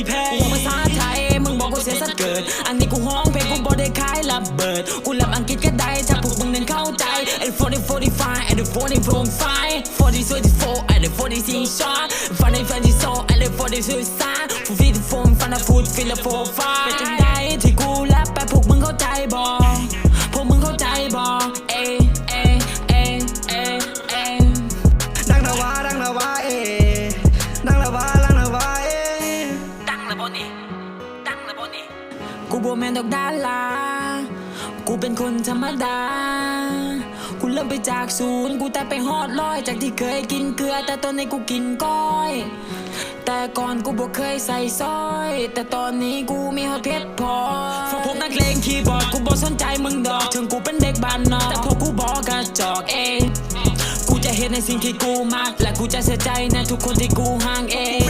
ีแพ้กูภาษาไทย มึงบอกกูเสียสัตเกิด อันนี้กูห้องเพลงกูบอกได้ขายระเบิด กูรับอังกฤษก็ได้ถ้าพวกมึงนั้นเข้าใจไอ้40 45ไอ้40 45 40 24ไอ้40 shot ฟันไอ้ฟันที่โซไอ้40 suicide ฟูฟีที่โฟมฟันอะฟูดฟิลละโฟไฟเป็นจังไดที่กูแรปไปพวกมึงเข้าใจบ่พวกมึงเข้าใจบอ้เอ้ ดังละบ่นี่กูบ่แม่นดอกดารากูเป็นคนธรรมดา กูเริ่มไปจากศูนย์ กูแต่ไปฮอดร้อย จากที่เคยกินเกลือ แต่ตอนนี้กูกินก้อย แต่ก่อนกูบ่เคยใส่ซอย แต่ตอนนี้กูมีฮอตเพชรพอพวกพวกนักเลงคีย์บอร์ด กูบ่สนใจมึงดอก ถึงกูเป็นเด็กบ้านนอก แต่พวกกูบอกกระจอกเอง กูจะเห็นในสิ่งที่กูมักและกูจะเสียใจในทุกคนที่กูห่างเองแรปเป็น